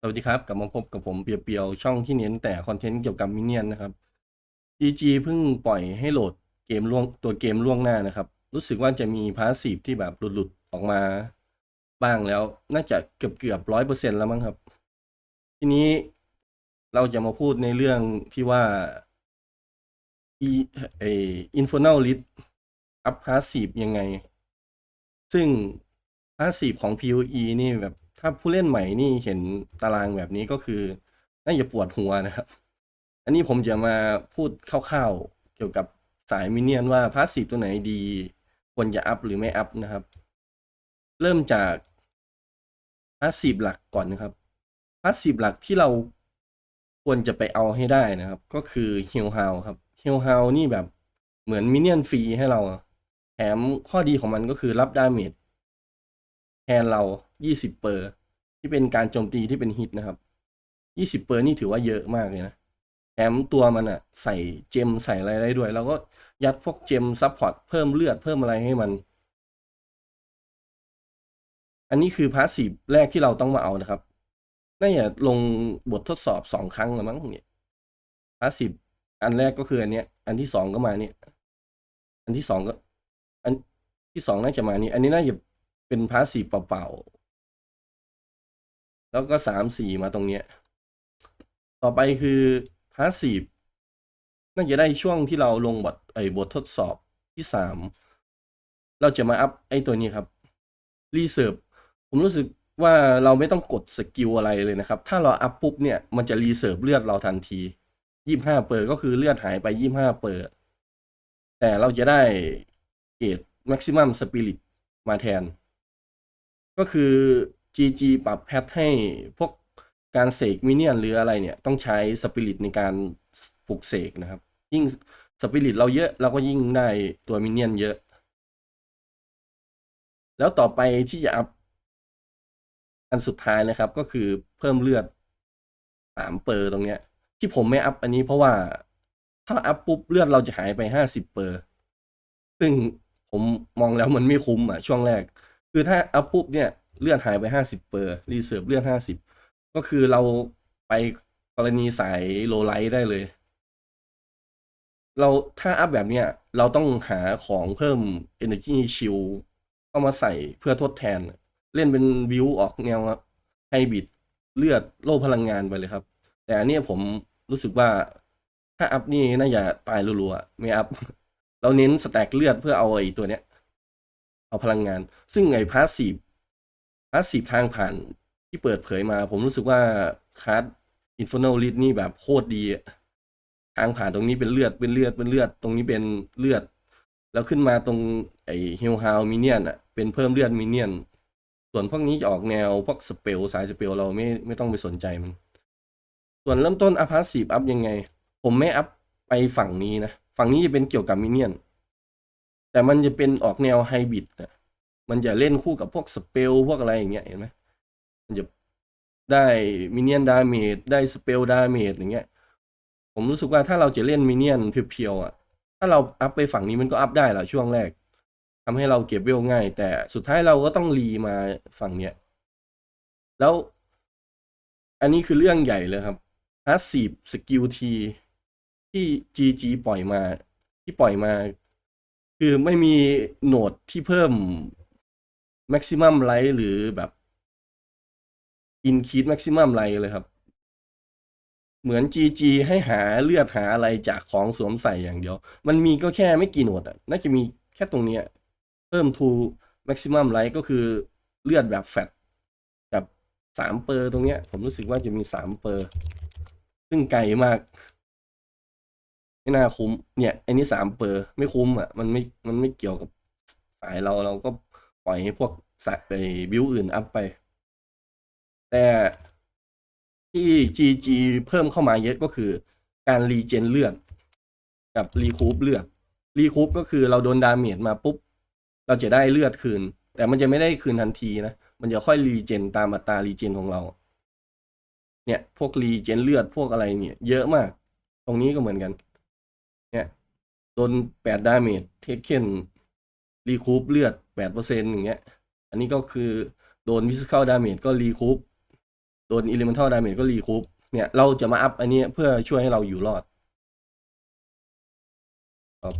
สวัสดีครับ กลับมาพบกับผมเปียวๆ ช่องที่เน้นแต่คอนเทนต์เกี่ยวกับมินเนี่ยนนะครับ GG เพิ่งปล่อยให้โหลดเกมล่วงตัวเกมล่วงหน้านะครับ รู้สึกว่าจะมีพาสซีฟที่แบบหลุดๆ ออกมาบ้างแล้ว น่าจะเกือบเกือบร้อยเปอร์เซ็นต์แล้วมั้งครับ ทีนี้เราจะมาพูดในเรื่องที่ว่า e เอ infernal list อัพพาสซีฟยังไง ซึ่งพาสซีฟของ PoE นี่แบบ ถ้าผู้เล่นใหม่นี่เห็นตารางแบบนี้ก็คือน่าจะปวดหัวนะครับ อันนี้ผมจะมาพูดคร่าวๆเกี่ยวกับสายมินเนี่ยนว่าพาสซีฟตัวไหนดี ควรจะอัพหรือไม่อัพนะครับ เริ่มจากพาสซีฟหลักก่อนนะครับพาสซีฟหลักที่เราควรจะไปเอาให้ได้นะครับ ก็คือฮิลฮาวครับฮิลฮาวนี่แบบเหมือนมินเนี่ยนฟรีให้เราแถมข้อดีของมันก็คือรับดาเมจ แทนเรา 20 เปอร์ ที่เป็นการโจมตีที่เป็นฮิตนะครับ 20 เปอร์นี่ถือว่าเยอะมากเลยนะแถมตัวมันอะใส่เจมใส่อะไรได้ด้วย แล้วก็ยัดพวกเจมซับพอร์ตเพิ่มเลือดเพิ่มอะไรให้มัน อันนี้คือพาสซีฟแรกที่เราต้องมาเอานะครับน่าจะลงบททดสอบสองครั้งล้วมั้งเนี่ยพาสซีฟอันแรกก็คืออันเนี้ย อันที่สองก็มาเนี่ย อันที่สองก็ อันที่สองน่าจะมานี่ อันนี้น่าจะ เป็นพาสซีฟเปล่าๆ แล้วก็สามสี่มาตรงเนี้ย ต่อไปคือพาสซีฟน่าจะได้ช่วงที่เราลงบทไอ้บททดสอบที่สามเราจะมาอัพไอ้ตัวนี้ครับรีเซิร์ฟผมรู้สึกว่าเราไม่ต้องกดสกิลอะไรเลยนะครับ ถ้าเราอัพปุ๊บเนี่ย มันจะรีเซิร์ฟเลือดเราทันทียี่ห้าเปอร์ก็คือเลือดหายไปยี่ห้าเปอร์แต่เราจะได้เกรด maximum spirit มาแทน ก็คือ GG ปรับแพทให้พวกการเสกมินเนียนหรืออะไรเนี่ยต้องใช้สปิริตในการปลุกเสกนะครับ ยิ่งสปิริตเราเยอะเราก็ยิ่งได้ตัวมินเนียนเยอะ แล้วต่อไปที่จะอัพอันสุดท้ายนะครับ ก็คือเพิ่มเลือดสามเปอร์ตรงเนี้ย ที่ผมไม่อัพอันนี้เพราะว่าถ้าอัพปุ๊บเลือดเราจะหายไปห้าสิบเปอร์ ซึ่งผมมองแล้วมันไม่คุ้มอะช่วงแรก คือถ้าอัพปุ๊บเนี่ยเลือดหายไปห้าสิบเปอร์รีเซิร์ฟเลือดห้าสิบก็คือเราไปกรณีสายโลไลท์ได้เลย เราถ้าอัพแบบเนี้ยเราต้องหาของเพิ่ม Energy Shield เข้ามาใส่เพื่อทดแทน เล่นเป็นบิวออกแนวไฮบิดเลือดโล่พลังงานไปเลยครับ แต่อันนี้ผมรู้สึกว่าถ้าอัพนี่น่าจะตายรัวๆไม่อัพ เราเน้นสแต็กเลือดเพื่อเอาไอ้ตัวเนี้ย เอาพลังงาน ซึ่งไอ้พาสซีฟพาสซีฟทางผ่านที่เปิดเผยมา ผมรู้สึกว่าคัสอินฟ r น a ลิ d นี่แบบโคตรดีอะทางผ่านตรงนี้เป็นเลือดเป็นเลือดเป็นเลือด ตรงนี้เป็นเลือด แล้วขึ้นมาตรงไอ้ฮิลฮาวมิเนียนอะเป็นเพิ่มเลือดมิเนียน ส่วนพวกนี้จะออกแนวพวกสเปลสายสเปลเราไม่ไม่ต้องไปสนใจมัน ส่วนเริ่มต้นอัพพาสซีฟอัพยังไง ผมไม่อัพไปฝั่งนี้นะ ฝั่งนี้จะเป็นเกี่ยวกับมิเนียน แต่มันจะเป็นออกแนวไฮบริดนะมันจะเล่นคู่กับพวกสเปลพวกอะไรอย่างเงี้ยเห็นไหมมันจะได้มินเนียนดาเมจได้สเปลดาเมจอย่างเงี้ย ผมรู้สึกว่าถ้าเราจะเล่นมินเนียนเพียวๆอะ ถ้าเราอัพไปฝั่งนี้มันก็อัพได้แหละช่วงแรกทำให้เราเก็บเวลง่าย แต่สุดท้ายเราก็ต้องรีมาฝั่งเนี้ย แล้ว อันนี้คือเรื่องใหญ่เลยครับ passive skill T ที่ GG ปล่อยมา ที่ปล่อยมา คือไม่มีโหนดที่เพิ่ม maximum light หรือแบบ increase maximum light เลยครับ เหมือน GG ให้หาเลือดหาอะไรจากของสวมใส่อย่างเดียว มันมีก็แค่ไม่กี่โหนดอะ น่าจะมีแค่ตรงเนี้ยเพิ่ม to maximum light ก็คือเลือดแบบแฟตกับสามเปอร์ตรงเนี้ย ผมรู้สึกว่าจะมีสามเปอร์ ซึ่งไกลมาก ไม่น่าคุ้ม เนี่ยไอ้นี่สามเปอร์ไม่คุ้มอะมันไม่มันไม่เกี่ยวกับสายเราเราก็ปล่อยให้พวกสายไปบิวอื่นอัพไป แต่ที่ GG เพิ่มเข้ามาเยอะก็คือ การรีเจนเลือดกับรีคูปเลือดรีคูปก็คือเราโดนดาเมจมาปุ๊บ เราจะได้เลือดคืน แต่มันจะไม่ได้คืนทันทีนะ มันจะค่อยรีเจนตามอัตรารีเจนของเรา เนี่ย พวกรีเจนเลือดพวกอะไรเนี่ย เยอะมาก ตรงนี้ก็เหมือนกัน โดนแปดดาเมจเทคเคนรีคูปเลือดแปดเปอร์เซ็นต์อย่างเงี้ย อันนี้ก็คือโดนวิสเข้าดาเมจก็รีคูปโดน elemental damage ก็รีคูปเนี่ยเราจะมาอัพอันนี้เพื่อช่วยให้เราอยู่รอดครับ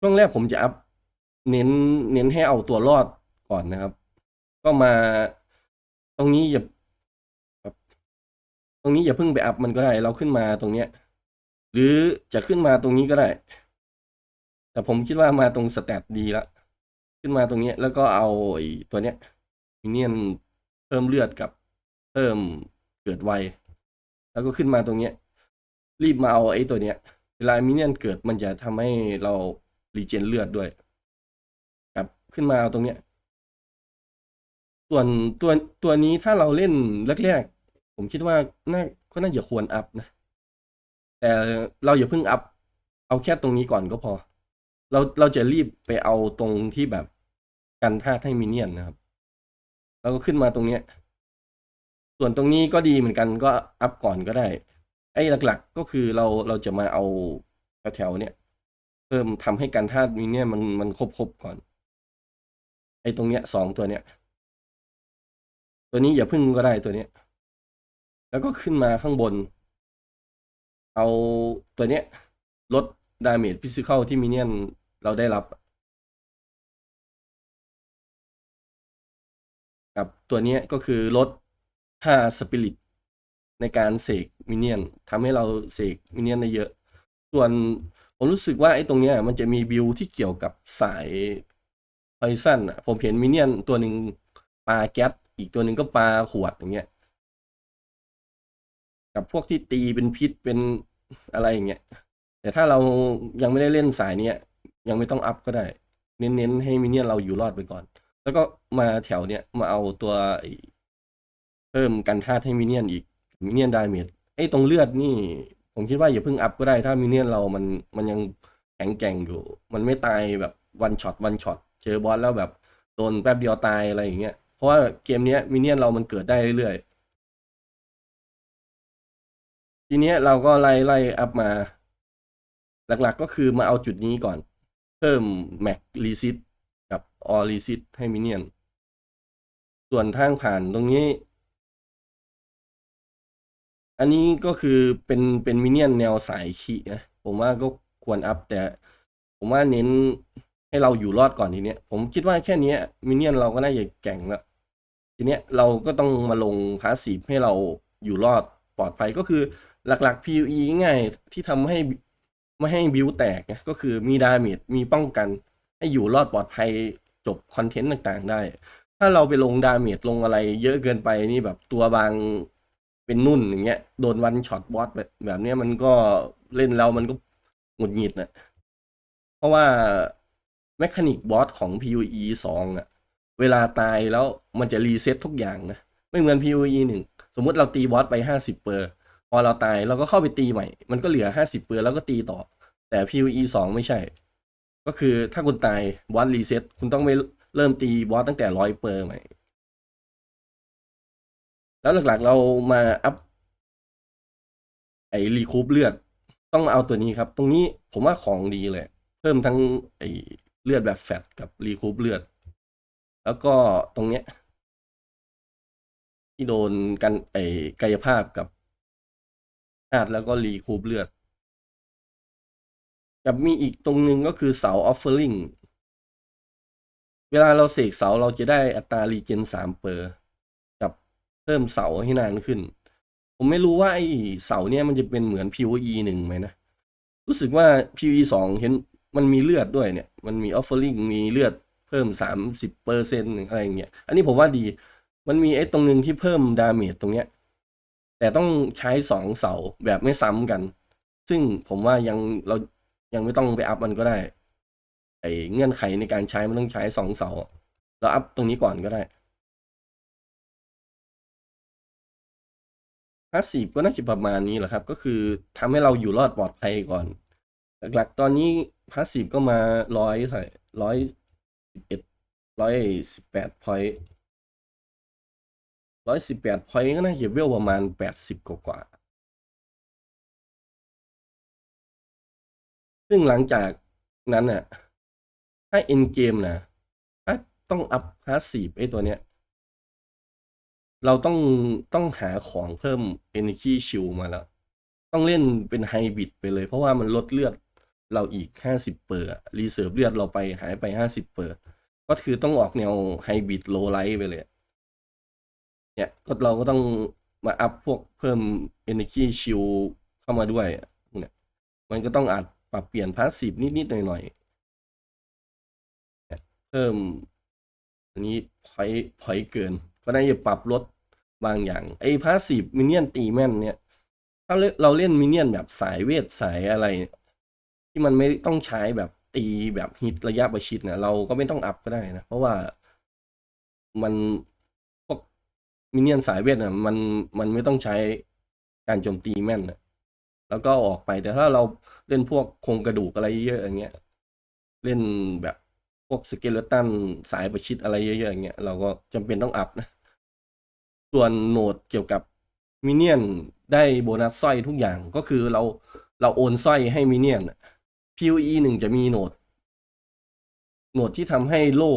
ช่วงแรกผมจะอัพเน้นเน้นให้เอาตัวรอดก่อนนะครับ ก็มาตรงนี้อย่าตรงนี้อย่าเพิ่งไปอัพมันก็ได้ เราขึ้นมาตรงเนี้ย หรือจะขึ้นมาตรงนี้ก็ได้ แต่ผมคิดว่ามาตรงสแตทดีละขึ้นมาตรงนี้แล้วก็เอาไอ้ตัวเนี้ยมินเนียนเพิ่มเลือดกับเพิ่มเกิดไว แล้วก็ขึ้นมาตรงเนี้ย รีบมาเอาไอ้ตัวเนี้ย เวลามินเนียนเกิดมันจะทำให้เรารีเจนเลือดด้วยครับขึ้นมาเอาตรงเนี้ย ส่วนตัวตัวนี้ถ้าเราเล่นแรกๆผมคิดว่าน่าก็น่าจะควรอัพนะ แต่เราอย่าเพิ่งอัพเอาแค่ตรงนี้ก่อนก็พอ เราเราจะรีบไปเอาตรงที่แบบกันธาตุให้มิเนียนนะครับ แล้วก็ขึ้นมาตรงเนี้ย ส่วนตรงนี้ก็ดีเหมือนกันก็อัพก่อนก็ได้ ไอ้หลักๆก็คือเราเราจะมาเอาแถวๆเนี้ยเพิ่มทำให้การธาตุมิเนียนมันมันครบๆก่อน ไอ้ตรงเนี้ยสองตัวเนี้ย ตัวนี้อย่าพึ่งก็ได้ตัวเนี้ย แล้วก็ขึ้นมาข้างบน เอาตัวเนี้ยลดดาเมจฟิสิกอลที่มิเนียนเราได้รับ กับตัวเนี้ยก็คือลดค่าสปิริตในการเสกมิเนียนทำให้เราเสกมิเนียนได้เยอะ ส่วนผมรู้สึกว่าไอ้ตรงเนี้ยมันจะมีบิลที่เกี่ยวกับสายไพซันอะผมเห็นมิเนียนตัวหนึ่งปลาแก๊สอีกตัวหนึ่งก็ปลาขวดอย่างเงี้ย กับพวกที่ตีเป็นพิษเป็นอะไรอย่างเงี้ยแต่ถ้าเรายังไม่ได้เล่นสายเนี้ยยังไม่ต้องอัพก็ได้ เน้นๆให้มิเนี่ยนเราอยู่รอดไปก่อน แล้วก็มาแถวเนี้ยมาเอาตัวเพิ่มกันธาตุให้มิเนี่ยนอีกมิเนี่ยนดาเมจไอ้ตรงเลือดนี่ ผมคิดว่าอย่าเพิ่งอัพก็ได้ ถ้ามิเนี่ยนเรามันมันยังแข็งแกร่งอยู่ มันไม่ตายแบบวันช็อตวันช็อตเจอบอสแล้วแบบโดนแป๊บเดียวตายอะไรอย่างเงี้ยเพราะว่าเกมเนี้ยมิเนี่ยนเรามันเกิดได้เรื่อยๆ ทีเนี้ยเราก็ไล่ไล่อัพมา หลักๆก็คือมาเอาจุดนี้ก่อน เพิ่มแม็กรีซิตกับออรีซิตให้มิเนียน ส่วนทางผ่านตรงนี้ อันนี้ก็คือเป็นเป็นมิเนียนแนวสายขีนะ ผมว่าก็ควรอัพแต่ ผมว่าเน้นให้เราอยู่รอดก่อนทีเนี้ย ผมคิดว่าแค่นี้มิเนียนเราก็น่าจะแก่งแล้วทีเนี้ยเราก็ต้องมาลงพาสซีฟให้เราอยู่รอดปลอดภัยก็คือ หลักๆ PVE ง่ายที่ทำให้ไม่ให้บิวแตกก็คือมีดาเมจมีป้องกัน ให้อยู่รอดปลอดภัยจบคอนเทนต์ต่างๆได้ ถ้าเราไปลงดาเมจลงอะไร เยอะเกินไปนี่แบบตัวบางเป็นนุ่นอย่างเงี้ยโดนวันช็อตบอสแบบแบบเนี้ยมันก็เล่นแล้วมันก็หงุดหงิดนะเพราะว่าแมคานิกบอสของ PVE 2อะเวลาตายแล้วมันจะรีเซ็ตทุกอย่างนะไม่เหมือน PVE 1 สมมุติเราตีบอสไป 50เปอร์ พอเราตายเราก็เข้าไปตีใหม่ มันก็เหลือ50เปอร์แล้วก็ตีต่อ แต่ PVE 2ไม่ใช่ ก็คือถ้าคุณตายบอสรีเซ็ตคุณต้องไปเริ่มตีบอสตั้งแต่ร้อยเปอร์ใหม่ แล้วหลักๆเรามาอัพไอรีคูปเลือดต้องมาเอาตัวนี้ครับ ตรงนี้ผมว่าของดีเลย เพิ่มทั้งไอเลือดแบบแฟตกับรีคูปเลือด แล้วก็ตรงเนี้ยที่โดนกันไอกายภาพกับ ธาตุแล้วก็รีคูปเลือดกับมีอีกตรงหนึ่งก็คือเสาออฟเฟอร์ลิงเวลาเราเสกเสาเราจะได้อัตรารีเจนสามเปอร์กับเพิ่มเสาให้นานขึ้น ผมไม่รู้ว่าไอ้เสาเนี่ยมันจะเป็นเหมือน PVE หนึ่งไหมนะ รู้สึกว่า PVE สองเห็นมันมีเลือดด้วยเนี่ย มันมีออฟเฟอร์ลิงมีเลือดเพิ่มสามสิบเปอร์เซ็นต์อะไรอย่างเงี้ย อันนี้ผมว่าดี มันมีไอ้ตรงหนึ่งที่เพิ่มดาเมจตรงเนี้ย แต่ต้องใช้สองเสาแบบไม่ซ้ำกัน ซึ่งผมว่ายังเรายังไม่ต้องไปอัพมันก็ได้ ไอเงื่อนไขในการใช้มันต้องใช้สองเสาเราอัพตรงนี้ก่อนก็ได้พาสซีฟก็น่าจะประมาณนี้แหละครับ ก็คือทำให้เราอยู่รอดปลอดภัยก่อน หลักๆตอนนี้พาสซีฟก็มาร้อยเท่าไหร่ร้อยสิบเอ็ดร้อยสิบแปดพอยต์ ร้อยสิบแปดพอยต์ก็น่าจะเวลประมาณแปดสิบกว่าซึ่งหลังจากนั้นน่ะ ถ้าเอ็นเกมนะถ้าต้องอัพพาสซีฟไอ้ตัวเนี้ย เราต้องต้องหาของเพิ่ม Energy Shield มาแล้ว ต้องเล่นเป็นไฮบิดไปเลย เพราะว่ามันลดเลือดเราอีก50เปอร์รีเซิร์ฟเลือดเราไปหายไป50เปอร์ก็คือต้องออกแนวไฮบิดโลไลท์ไปเลย เนี่ยก็เราก็ต้องมาอัพพวกเพิ่ม Energy Shield เข้ามาด้วยเนี่ยมันก็ต้องอาจปรับเปลี่ยนพาสซีฟนิด ๆ หน่อย ๆ เพิ่มอันนี้พอยพอยเกิน ก็ได้จะปรับลดบางอย่าง ไอ้พาสซีฟมินเนี่ยนตีแม่นเนี่ย ถ้าเราเล่นมินเนี่ยนแบบสายเวทสายอะไร ที่มันไม่ต้องใช้แบบตีแบบฮิตระยะประชิดเนี่ยเราก็ไม่ต้องอัพก็ได้นะ เพราะว่ามัน มินเนี่ยนสายเวทน่ะมันมันไม่ต้องใช้การโจมตีแม่นนะแล้วก็ออกไปแต่ถ้าเราเล่นพวกโครงกระดูกอะไรเยอะๆอย่างเงี้ยเล่นแบบพวกสเกเลตันสายประชิดอะไรเยอะๆอย่างเงี้ยเราก็จำเป็นต้องอัพนะส่วนโหนดเกี่ยวกับมินเนี่ยนได้โบนัสสร้อยทุกอย่างก็คือเราเราโอนสร้อยให้มินเนี่ยน POE หนึ่งจะมีโหนดโหนดที่ทำให้โล่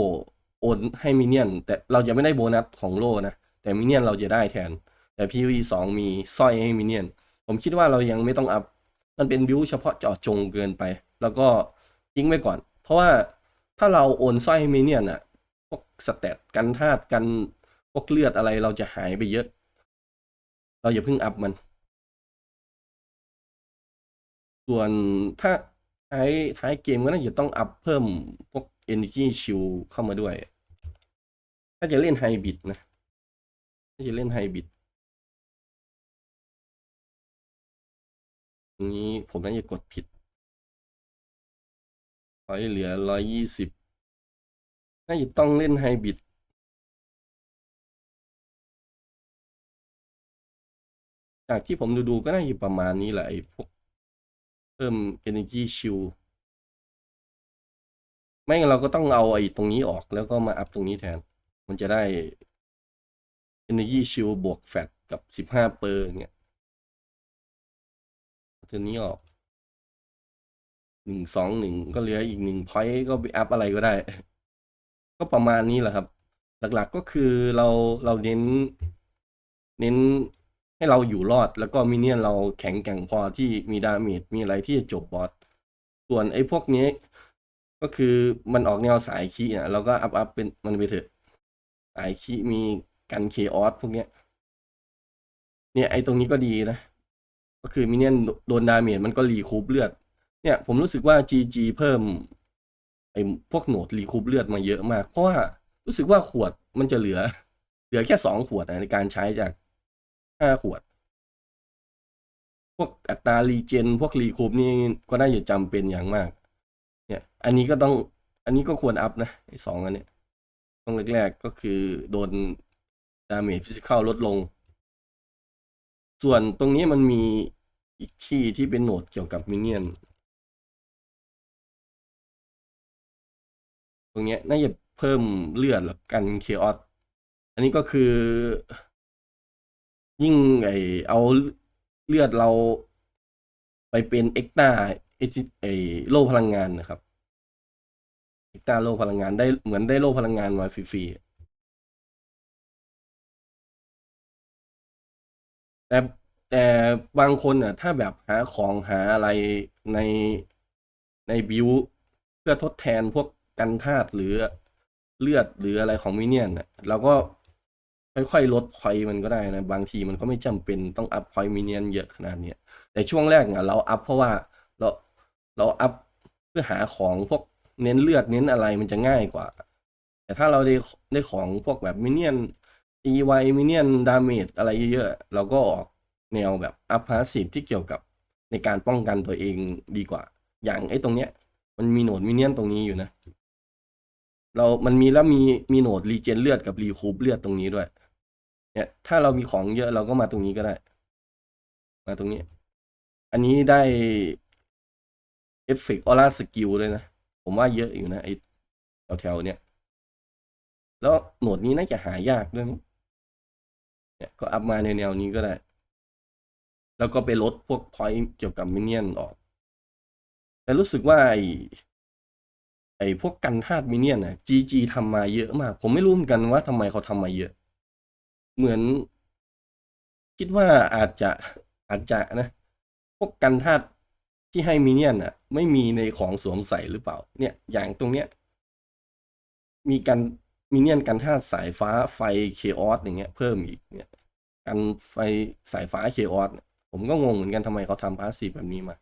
โอนให้มินเนี่ยน แต่เราจะไม่ได้โบนัสของโล่นะ แต่มินเนี่ยนเราจะได้แทน แต่ POE สองมีสร้อยให้มินเนี่ยนผมคิดว่าเรายังไม่ต้องอัพ มันเป็นบิวเฉพาะเจาะจงเกินไป แล้วก็ทิ้งไว้ก่อน เพราะว่าถ้าเราโอนสร้อยให้มินเนี่ยนอะพวกสเตตกันธาตุกันพวกเลือดอะไรเราจะหายไปเยอะ เราอย่าเพิ่งอัพมัน ส่วนถ้าท้ายท้ายเกมก็น่าจะต้องอัพเพิ่มพวก Energy Shield เข้ามาด้วย ถ้าจะเล่นไฮบิดนะ ถ้าจะเล่นไฮบิดนี้ผมน่าจะกดผิดพอยเหลือร้อยยี่สิบน่าจะต้องเล่นไฮบิดจากที่ผมดูดูๆก็น่าจะประมาณนี้แหละไอ้พวกเพิ่ม energy shield ไม่งั้นเราก็ต้องเอาไอ้ตรงนี้ออกแล้วก็มาอัพตรงนี้แทน มันจะได้ energy shield บวกแฟตกับสิบห้าเปอร์เงี้ยตัวนี้ออกหนึ่งสองหนึ่งก็เหลืออีกหนึ่งพอยต์ก็ไปอัพอะไรก็ได้ ก็ประมาณนี้แหละครับ หลักๆก็คือเราเราเน้น เน้นให้เราอยู่รอดแล้วก็มินเนี่ยนเราแข็งแกร่งพอที่มีดาเมจมีอะไรที่จะจบบอสส่วนไอ้พวกนี้ก็คือมันออกแนวสายคีอะเราก็อัพอัพเป็นมันไปเถอะสายคีมี กันเคออสพวกเนี้ย เนี่ยไอตรงนี้ก็ดีนะ ก็คือมินเนี่ยนโดนดาเมจมันก็รีคูปเลือด เนี่ยผมรู้สึกว่า GG เพิ่มไอพวกโหนดรีคูปเลือดมาเยอะมาก เพราะว่ารู้สึกว่าขวดมันจะเหลือ เหลือแค่สองขวดนะในการใช้จากห้าขวด พวกอัตรารีเจน พวกรีคูปนี่ก็น่าจะจำเป็นอย่างมาก เนี่ย อันนี้ก็ต้องอันนี้ก็ควรอัพนะไอสองอันเนี้ยต้องแรกๆก็คือโดน ดาเมจฟิสิกอลลดลง ส่วนตรงนี้มันมีอีกที่ที่เป็นโหนดเกี่ยวกับมิเนี่ยน ตรงนี้น่าจะเพิ่มเลือดหรือกันเคออสอันนี้ก็คือ ยิ่งไอเอาเลือดเราไปเป็นเอ็กตาไอไอโล่พลังงานนะครับเอ็กตาโล่พลังงานได้เหมือนได้โล่พลังงานมาฟรีๆ แต่แต่บางคนอะ ถ้าแบบหาของหาอะไรในในบิวเพื่อทดแทนพวกกันธาตุหรือเลือดหรืออะไรของมินเนี่ยนอะเราก็ค่อยๆลดพอยมันก็ได้นะ บางทีมันก็ไม่จำเป็นต้องอัพพอยมินเนี่ยนเยอะขนาดเนี้ยแต่ช่วงแรกเนี่ยเราอัพเพราะว่าเราเราอัพเพื่อหาของพวกเน้นเลือดเน้นอะไรมันจะง่ายกว่า แต่ถ้าเราได้ได้ของพวกแบบมินเนี่ยน EY มินเนี่ยนดาเมจอะไรเยอะๆเราก็ออกแนวแบบอัพพาสซีฟที่เกี่ยวกับในการป้องกันตัวเองดีกว่า อย่างไอ้ตรงเนี้ย มันมีโหนดมินเนี่ยนตรงนี้อยู่นะ เรา มันมีแล้วมีมีโหนดรีเจนเลือดกับรีคูปเลือดตรงนี้ด้วย เนี่ยถ้าเรามีของเยอะเราก็มาตรงนี้ก็ได้ มาตรงนี้ อันนี้ได้เอฟเฟกต์ออร่าสกิลเลยนะ ผมว่าเยอะอยู่นะไอแถวๆเนี่ยแล้วโหนดนี้น่าจะหายากด้วยมั้ง เนี่ยก็อัพมาในแนวนี้ก็ได้ แล้วก็ไปลดพวกพอยต์เกี่ยวกับมินเนี่ยนออก แต่รู้สึกว่าไอไอพวกกันธาตุมินเนี่ยนน่ะ GG ทำมาเยอะมาก ผมไม่รู้เหมือนกันว่าทำไมเขาทำมาเยอะ เหมือน คิดว่าอาจจะอาจจะนะ พวกกันธาตุที่ให้มิเนี่ยนอะไม่มีในของสวมใส่หรือเปล่า เนี่ย อย่างตรงเนี้ย มีกัน มิเนียนกันธาตุสายฟ้าไฟเคออสอย่างเงี้ยเพิ่มอีกเนี่ยกันไฟสายฟ้าเคออสผมก็งงเหมือนกันทำไมเขาทำพาสซีฟแบบนี้มา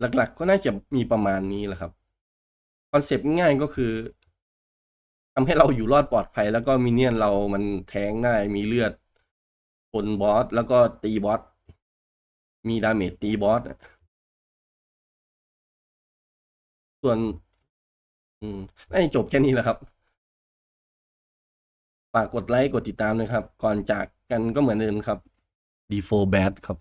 หลักๆก็น่าจะมีประมาณนี้แหละครับคอนเซปต์ง่ายก็คือทำให้เราอยู่รอดปลอดภัย แล้วก็มิเนี่ยนเรามันแทงได้มีเลือดบนบอสแล้วก็ตีบอสมีดาเมจตีบอสส่วน อืมน่าจะจบแค่นี้แหละครับ ฝากกดไลค์ กดติดตามนะครับ ก่อนจากกันก็เหมือนเดิมครับ D4 Bad ครับ